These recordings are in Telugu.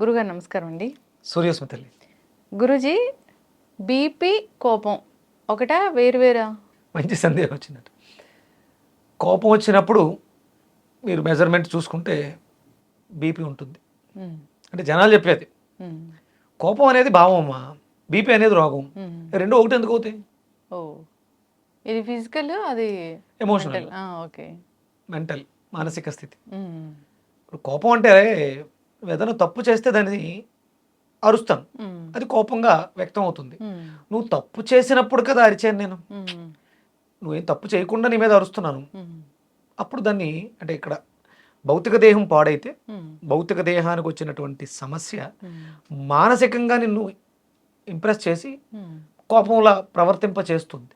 గురుగారు నమస్కారం అండి. సూర్యస్మి తల్లి. గురుజీ బీపీ కోపం ఒకటా వేరు వేరా? మంచి సందేహం వచ్చినట్టు కోపం వచ్చినప్పుడు మీరు మెజర్మెంట్ చూసుకుంటే బీపీ ఉంటుంది. అంటే జనాలు చెప్పేది. కోపం అనేది భావం అమ్మా. బీపీ అనేది రోగం. రెండు ఒకటి ఎందుకు అవుతాయి? ఓ. ఇది ఫిజికల్ అది ఎమోషనల్ ఓకే. మెంటల్ మానసిక స్థితి. ఇప్పుడు కోపం అంటే ఏదైనా తప్పు చేస్తే దాన్ని అరుస్తాను. అది కోపంగా వ్యక్తం అవుతుంది. నువ్వు తప్పు చేసినప్పుడు కదా అరిచాను నేను. నువ్వేం తప్పు చేయకుండా నీ మీద అరుస్తున్నాను. అప్పుడు దాన్ని అంటే ఇక్కడ భౌతిక దేహం పాడైతే భౌతిక దేహానికి వచ్చినటువంటి సమస్య మానసికంగా నిన్ను ఇంప్రెస్ చేసి కోపంలా ప్రవర్తింప చేస్తుంది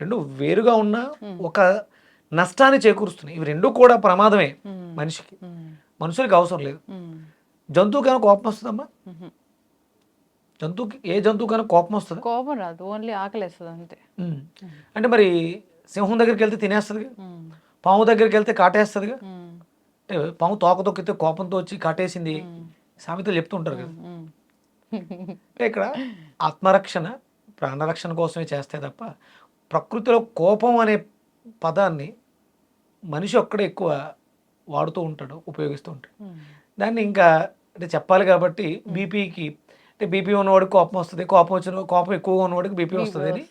రెండు వేరుగా ఉన్న. ఒక నష్టాన్ని చేకూరుస్తున్నాయి. ఇవి రెండు కూడా ప్రమాదమే మనిషికి. మనుషులకి అవసరం లేదు. జంతువుకైనా కోపం వస్తుందమ్మా. జంతువుకి ఏ జంతువుకైనా కోపం వస్తుంది? కోపం రాదు ఓన్లీ ఆకలేస్తుంది అంతే. అంటే మరి సింహం దగ్గరికి వెళ్తే తినేస్తుంది ఉమ్, పాము దగ్గరికి వెళ్తే కాటేస్తుందిగా అంటే పాము తోక తొక్కితే కోపంతో వచ్చి కాటేసింది. సామెతలు చెప్తుంటారు కదా. అంటే ఇక్కడ ఆత్మరక్షణ ప్రాణరక్షణ కోసమే చేస్తే తప్ప ప్రకృతిలో కోపం అనే పదాన్ని మనిషి ఒక్కడే ఎక్కువ వాడుతూ ఉంటాడు ఉపయోగిస్తూ ఉంటాడు. దాన్ని ఇంకా అంటే చెప్పాలి కాబట్టి బీపీకి అంటే బీపీ ఉన్నవాడికి కోపం వస్తుంది కోపం వచ్చిన కోపం ఎక్కువగా ఉన్నవాడికి బీపీ వస్తుంది అని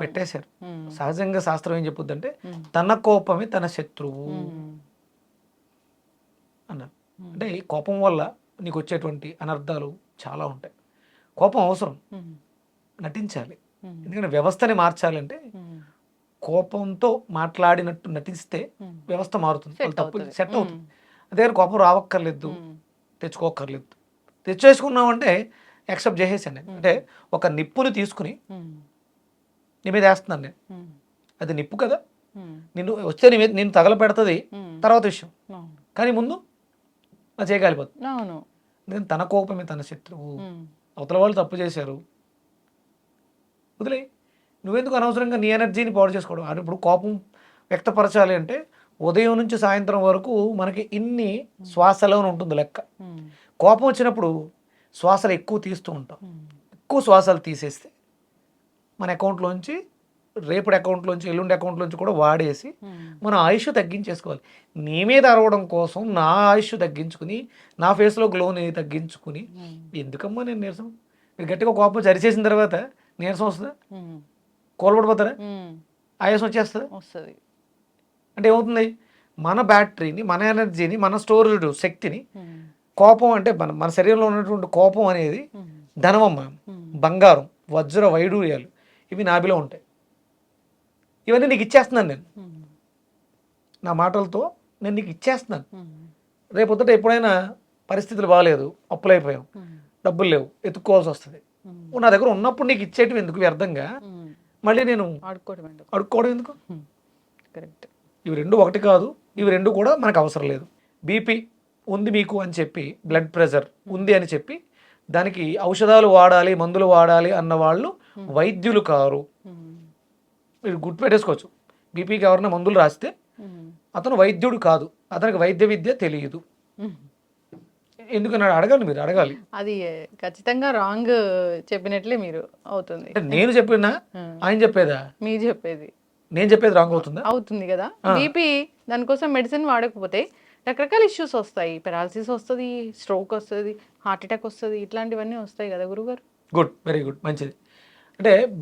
పెట్టేశారు. సహజంగా శాస్త్రం ఏం చెప్పుద్ది అంటే తన కోపమే తన శత్రువు అన్నారు. అంటే ఈ కోపం వల్ల నీకు వచ్చేటువంటి అనర్థాలు చాలా ఉంటాయి. కోపం అవసరం. నటించాలి. ఎందుకంటే వ్యవస్థని మార్చాలంటే కోపంతో మాట్లాడినట్టు నటిస్తే. వ్యవస్థ మారుతుంది. వాళ్ళు తప్పు. సెట్ అవుతుంది. అదే కోపం రావక్కర్లేదు. తెచ్చుకోక్కర్లేదు. తెచ్చేసుకున్నామంటే యాక్సెప్ట్ చేసేసాను నేను. అంటే ఒక నిప్పుని తీసుకుని నీ మీద వేస్తున్నాను నేను. అది నిప్పు కదా. నిన్ను వస్తే నీ మీద నేను తగలపెడుతుంది ఉమ్. తర్వాత విషయం. కానీ ముందు నా చేయగలిపోతుంది ఎందుకంటే తన కోపమే తన శత్రువు. అవతల వాళ్ళు తప్పు చేశారు. వదిలే నువ్వెందుకు అనవసరంగా నీ ఎనర్జీని పాడు చేసుకోవడం? అని ఇప్పుడు కోపం వ్యక్తపరచాలి అంటే ఉదయం నుంచి సాయంత్రం వరకు మనకి ఇన్ని శ్వాసలో ఉంటుంది లెక్క. కోపం వచ్చినప్పుడు శ్వాసలు ఎక్కువ తీస్తూ ఉంటాం. ఎక్కువ శ్వాసలు తీసేస్తే మన అకౌంట్లోంచి రేపటి అకౌంట్లోంచి ఎల్లుండి అకౌంట్లోంచి కూడా వాడేసి మన ఆయుష్ తగ్గించేసుకోవాలి. నీ మీద అరవడం కోసం నా ఆయుష్ తగ్గించుకుని నా ఫేస్లో గ్లోని తగ్గించుకుని ఎందుకమ్మా నేను నీరసం? మీరు గట్టిగా కోపం చరిచేసిన తర్వాత నీరసం వస్తుందా? కోల్పడిపోతారా ఆయాసం వచ్చేస్తుందా? వస్తుంది. అంటే ఏమవుతుంది? మన బ్యాటరీని మన ఎనర్జీని మన స్టోరేజ్ శక్తిని కోపం అంటే మన మన శరీరంలో ఉన్నటువంటి కోపం అనేది ధనమమ్మ బంగారం వజ్ర వైడూర్యాలు ఇవి నాభిలో ఉంటాయి. ఇవన్నీ నీకు ఇచ్చేస్తున్నాను నేను. నా మాటలతో నేను నీకు ఇచ్చేస్తున్నాను. ఉమ్, రేపొద్దుట ఎప్పుడైనా పరిస్థితులు బాగాలేదు అప్పులైపోయాం. డబ్బులు లేవు ఎత్తుక్కోవాల్సి వస్తుంది. నా దగ్గర ఉన్నప్పుడు నీకు ఇచ్చేటివి ఎందుకు? వ్యర్థంగా. మళ్ళీ నేను ఆడుకోవడం అండి అడుక్కోవడం ఎందుకు? కరెక్ట్ ఇవి రెండు ఒకటి కాదు ఇవి రెండు కూడా మనకు అవసరం లేదు. బీపీ ఉంది మీకు అని చెప్పి బ్లడ్ ప్రెషర్ ఉంది అని చెప్పి దానికి ఔషధాలు వాడాలి మందులు వాడాలి అన్న వాళ్ళు వైద్యులు కారు. మీరు గుర్తు పెట్టేసుకోవచ్చు బీపీకి ఎవరైనా మందులు రాస్తే అతను వైద్యుడు కాదు. అతనికి వైద్య విద్య తెలియదు. ఎందుకని అడగాలి మీరు? అడగాలి. అది ఖచ్చితంగా రాంగ్ చెప్పినట్లే మీరు అవుతుంది. నేను చెప్పినా ఆయన చెప్పేదా? మీరు చెప్పేది. నేను చెప్పేది రాంగ్ అవుతుందా? అవుతుంది కదా. బీపీ దానికోసం మెడిసిన్ వాడకపోతే రకరకాల ఇష్యూస్ వస్తాయి. పెరాలసిస్ వస్తుంది స్ట్రోక్ వస్తుంది హార్ట్ అటాక్ వస్తుంది ఇట్లాంటివన్నీ వస్తాయి కదా గురుగారు. గుడ్ వెరీ గుడ్ మంచిది. అంటే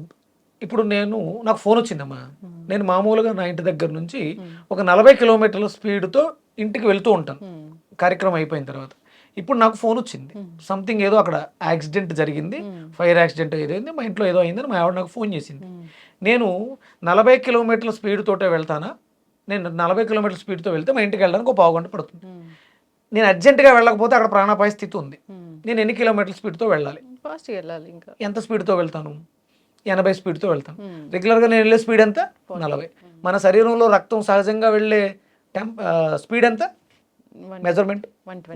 ఇప్పుడు నేను నాకు ఫోన్ వచ్చిందమ్మా. నేను మామూలుగా నా ఇంటి దగ్గర నుంచి ఒక నలభై కిలోమీటర్ల స్పీడ్తో ఇంటికి వెళ్తూ ఉంటాను. కార్యక్రమం అయిపోయిన తర్వాత. ఇప్పుడు నాకు ఫోన్ వచ్చింది. సంథింగ్ ఏదో అక్కడ యాక్సిడెంట్ జరిగింది. ఫైర్ యాక్సిడెంట్ ఏదో అయింది మా ఇంట్లో ఏదో అయిందని మా ఆవిడ నాకు ఫోన్ చేసింది. ఉమ్, నేను నలభై కిలోమీటర్ల స్పీడ్ తోటే వెళ్తానా? నేను నలభై కిలోమీటర్ల స్పీడ్తో వెళ్తే మా ఇంటికి వెళ్ళడానికి ఒక పావు గంట పడుతుంది నేను అర్జెంటుగా వెళ్ళకపోతే అక్కడ ప్రాణాపాయ స్థితి ఉంది. నేను ఎన్ని కిలోమీటర్ల స్పీడ్తో వెళ్ళాలి? ఫాస్ట్గా వెళ్ళాలి ఇంకా. ఎంత స్పీడ్తో వెళ్తాను? ఎనభై స్పీడ్తో వెళ్తాను. రెగ్యులర్గా నేను వెళ్ళే స్పీడ్ ఎంత? నలభై. మన శరీరంలో రక్తం సహజంగా వెళ్ళే టెంప్ స్పీడ్ ఎంత? Measurement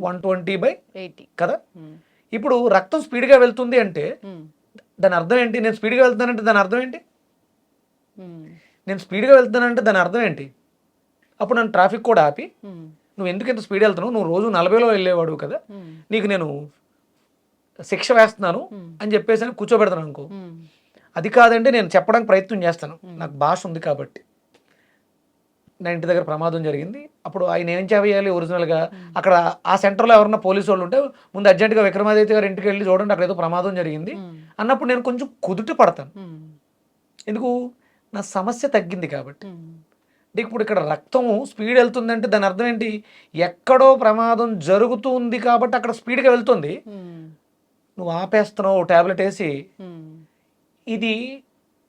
one twenty by eighty కదా? ఉమ్, ఇప్పుడు రక్తం స్పీడ్గా వెళ్తుంది అంటే ఉమ్, దాని అర్థం ఏంటి? నేను స్పీడ్గా వెళ్తానంటే దాని అర్థం ఏంటి? నేను స్పీడ్గా వెళ్తానంటే దాని అర్థం ఏంటి? అప్పుడు నన్ను ట్రాఫిక్ కూడా ఆపి నువ్వు ఎందుకు ఇంత స్పీడ్ వెళ్తున్నావు? నువ్వు రోజు నలభైలో వెళ్ళేవాడు కదా. నీకు నేను శిక్ష వేస్తున్నాను అని చెప్పేసి అని కూర్చోబెడతాను అనుకో. అది కాదంటే నేను చెప్పడానికి ప్రయత్నం చేస్తాను. నాకు భాష ఉంది కాబట్టి. నా ఇంటి దగ్గర ప్రమాదం జరిగింది. అప్పుడు ఆయన ఏం చేయాలి ఒరిజినల్గా అక్కడ ఆ సెంటర్లో ఎవరన్నా పోలీసు వాళ్ళు ఉంటే ముందు అర్జెంటుగా విక్రమాదిత్య గారి ఇంటికి వెళ్ళి చూడండి అక్కడ ఏదో ప్రమాదం జరిగింది. అన్నప్పుడు నేను కొంచెం కుదుట పడతాను. ఎందుకు? నా సమస్య తగ్గింది కాబట్టి. అంటే ఇప్పుడు ఇక్కడ రక్తం స్పీడ్ వెళ్తుందంటే దాని అర్థం ఏంటి? ఎక్కడో ప్రమాదం జరుగుతుంది కాబట్టి అక్కడ స్పీడ్గా వెళ్తుంది. నువ్వు ఆపేస్తున్నావు టాబ్లెట్ వేసి. ఇది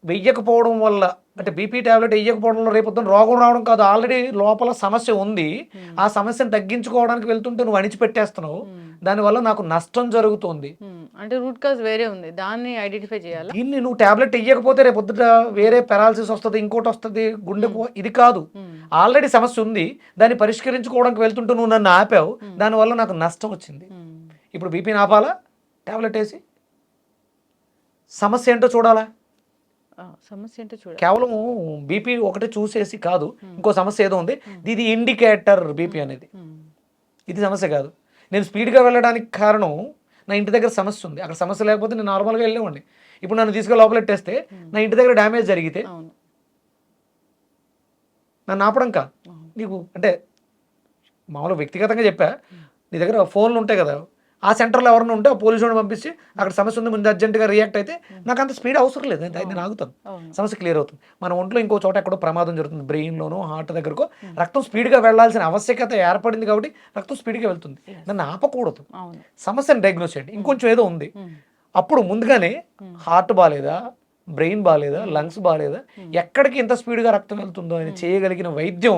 వెయ్యకపోవడం వల్ల అంటే బీపీ టాబ్లెట్ వేయకపోవడం వల్ల రేపు పొద్దున్న రోగం రావడం కాదు. ఆల్రెడీ లోపల సమస్య ఉంది. ఆ సమస్యను తగ్గించుకోవడానికి వెళ్తుంటే నువ్వు అణిచిపెట్టేస్తున్నావు. దానివల్ల నాకు నష్టం జరుగుతుంది. అంటే రూట్ కాజ్ వేరే ఉంది. దాన్ని ఐడెంటిఫై చేయాలా? దీన్ని నువ్వు టాబ్లెట్ వేయకపోతే రేపు పొద్దుట వేరే పెరాలసిస్ వస్తుంది ఇంకోటి వస్తుంది గుండెకు ఇది కాదు. ఆల్రెడీ సమస్య ఉంది. దాన్ని పరిష్కరించుకోవడానికి వెళ్తుంటే నువ్వు నన్ను ఆపావు. దానివల్ల నాకు నష్టం వచ్చింది. ఇప్పుడు బీపీని ఆపాలా? టాబ్లెట్ వేసి? సమస్య ఏంటో చూడాలా? సమస్య చూడాలి. కేవలం బీపీ ఒకటి చూసేసి కాదు ఇంకో సమస్య ఏదో ఉంది. ఇది ఇండికేటర్ బీపీ అనేది. ఉమ్, ఇది సమస్య కాదు. నేను స్పీడ్గా వెళ్ళడానికి కారణం నా ఇంటి దగ్గర సమస్య ఉంది. అక్కడ సమస్య లేకపోతే నేను నార్మల్గా వెళ్ళేవాడిని. ఇప్పుడు నన్ను తీసుకెళ్ళి లోపలెట్టేస్తే నా ఇంటి దగ్గర డ్యామేజ్ జరిగితే నన్ను ఆపడం కాదు. నీకు అంటే మామూలు వ్యక్తిగతంగా చెప్పా నీ దగ్గర ఫోన్లు ఉంటాయి కదా ఆ సెంటర్లో ఎవరైనా ఉంటే ఆ పోలీసు వాడిని పంపించి అక్కడ సమస్య ఉంది ముందు అర్జెంటుగా రియాక్ట్ అయితే నాకు అంత స్పీడ్ అవసరం లేదు. నేను నేను ఆగుతాను. సమస్య క్లియర్ అవుతుంది. మన ఒంట్లో ఇంకో చోట ఎక్కడో ప్రమాదం జరుగుతుంది. బ్రెయిన్లోనో హార్ట్ దగ్గరకో రక్తం స్పీడ్గా వెళ్ళాల్సిన ఆవశ్యకత ఏర్పడింది కాబట్టి రక్తం స్పీడ్గా వెళ్తుంది. నన్ను ఆపకూడదు. సమస్యను డయాగ్నోస్ చేయండి. ఇంకొంచెం ఏదో ఉంది. అప్పుడు ముందుగానే హార్ట్ బాగాలేదా బ్రెయిన్ బాగాలేదా లంగ్స్ బాగాలేదా ఎక్కడికి ఎంత స్పీడ్గా రక్తం వెళ్తుందో అని చేయగలిగిన వైద్యం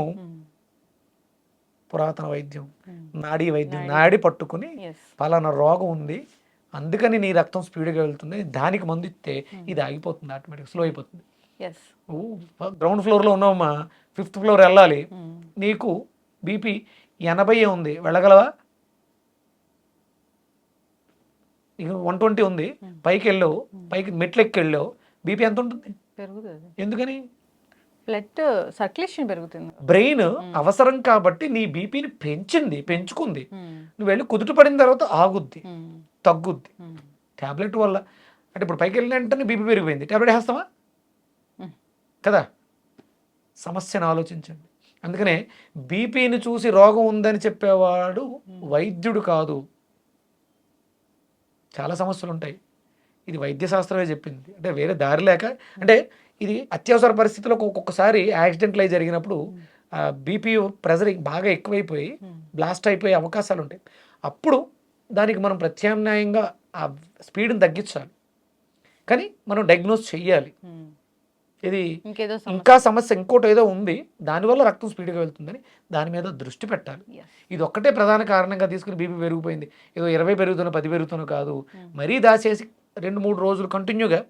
పురాతన వైద్యం. నాడీ వైద్యం నాడి. పట్టుకుని పలానా రోగం ఉంది. అందుకని నీ రక్తం స్పీడ్గా వెళ్తుంది. దానికి మందు ఇస్తే ఇది ఆగిపోతుంది ఆటోమేటిక్ స్లో అయిపోతుంది. గ్రౌండ్ ఫ్లోర్లో ఉన్నావమ్మా ఫిఫ్త్ ఫ్లోర్ వెళ్ళాలి. ఉమ్, నీకు బీపీ ఎనభై ఉంది వెళ్ళగలవా? ఇక వన్ ట్వంటీ ఉంది. పైకి వెళ్ళావు. పైకి మెట్లు ఎక్కి వెళ్ళావు బీపీ ఎంత ఉంటుంది? ఎందుకని? బ్లడ్ సర్క్యులేషన్ పెరుగుతుంది. బ్రెయిన్ అవసరం కాబట్టి నీ బీపీని పెంచింది పెంచుకుంది. నువ్వు వెళ్ళి కుదుట పడిన తర్వాత ఆగుద్ది తగ్గుద్ది. ట్యాబ్లెట్ వల్ల అంటే ఇప్పుడు పైకి వెళ్ళిన వెంటనే బీపీ పెరిగిపోయింది. ట్యాబ్లెట్ వేస్తావా. కదా? సమస్యను ఆలోచించండి. అందుకనే బీపీని చూసి రోగం ఉందని చెప్పేవాడు వైద్యుడు కాదు. చాలా సమస్యలు ఉంటాయి. ఇది వైద్య శాస్త్రమే చెప్పింది. అంటే వేరే దారి లేక అంటే ఇది అత్యవసర పరిస్థితుల్లో ఒక్కొక్కసారి యాక్సిడెంట్లు అయి జరిగినప్పుడు బీపీ ప్రెజర్ బాగా ఎక్కువైపోయి బ్లాస్ట్ అయిపోయే అవకాశాలు ఉంటాయి. అప్పుడు దానికి మనం ప్రత్యామ్నాయంగా ఆ స్పీడ్ని తగ్గించాలి. కానీ మనం డయాగ్నోస్ చెయ్యాలి. ఇది ఇంకా సమస్య ఇంకోటి ఏదో ఉంది దానివల్ల రక్తం స్పీడ్గా వెళ్తుందని దాని మీద దృష్టి పెట్టాలి. ఇది ఒక్కటే ప్రధాన కారణంగా తీసుకుని బీపీ పెరిగిపోయింది. ఏదో ఇరవై పెరుగుతున్న పది పెరుగుతున్న కాదు. మరీ దాచేసి రెండు మూడు రోజులు కంటిన్యూగా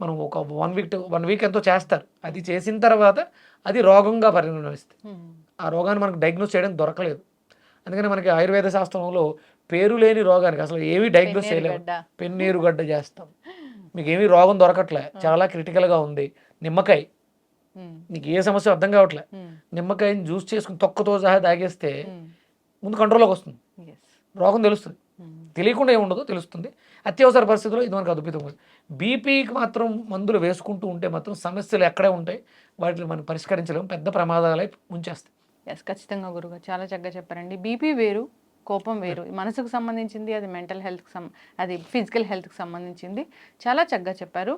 మనం ఒక వన్ వీక్ వన్ వీక్ ఎంతో చేస్తారు. అది చేసిన తర్వాత అది రోగంగా పరిణమిస్తుంది. ఆ రోగాన్ని మనకు డయాగ్నోస్ చేయడం దొరకలేదు. అందుకని మనకి ఆయుర్వేద శాస్త్రంలో పేరు లేని రోగానికి అసలు ఏమీ డయాగ్నోస్ చేయలేము. పెన్నీరు గడ్డ చేస్తాం. మీకు ఏమీ రోగం దొరకట్లే. చాలా క్రిటికల్గా ఉంది. నిమ్మకాయ. నీకు ఏ సమస్య అర్థం కావట్లే. నిమ్మకాయని జ్యూస్ చేసుకుని తొక్కతో సహా తాగేస్తే ముందు కంట్రోల్లోకి వస్తుంది. రోగం తెలుస్తుంది. తెలియకుండా ఏముండదు తెలుస్తుంది. అత్యవసర పరిస్థితుల్లో ఇది మనకు అద్భుతం బీపీకి మాత్రం మందులు వేసుకుంటూ ఉంటే మాత్రం సమస్యలు ఎక్కడే ఉంటాయి. వాటిని మనం పరిష్కరించలేము. పెద్ద ప్రమాదాలై ఉంచేస్తాయి ఎస్ ఖచ్చితంగా గురుగా చాలా చక్కగా చెప్పారండి. బీపీ వేరు కోపం వేరు. మనసుకు సంబంధించింది అది మెంటల్ హెల్త్కి సం అది ఫిజికల్ హెల్త్కి సంబంధించింది. చాలా చక్కగా చెప్పారు.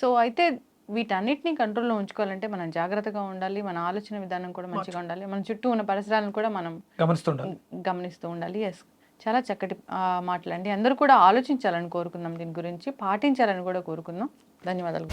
సో అయితే వీటన్నిటిని కంట్రోల్లో ఉంచుకోవాలంటే మనం జాగ్రత్తగా ఉండాలి. మన ఆలోచన విధానం కూడా మంచిగా ఉండాలి. మన చుట్టూ ఉన్న పరిసరాలను కూడా మనం గమనిస్తుండాలి గమనిస్తూ ఉండాలి. ఎస్ చాలా చక్కటి ఆ, మాటలండి. అందరూ కూడా ఆలోచించాలని కోరుకుందాం దీని గురించి పాటించాలని కూడా కోరుకుందాం. ధన్యవాదాలు.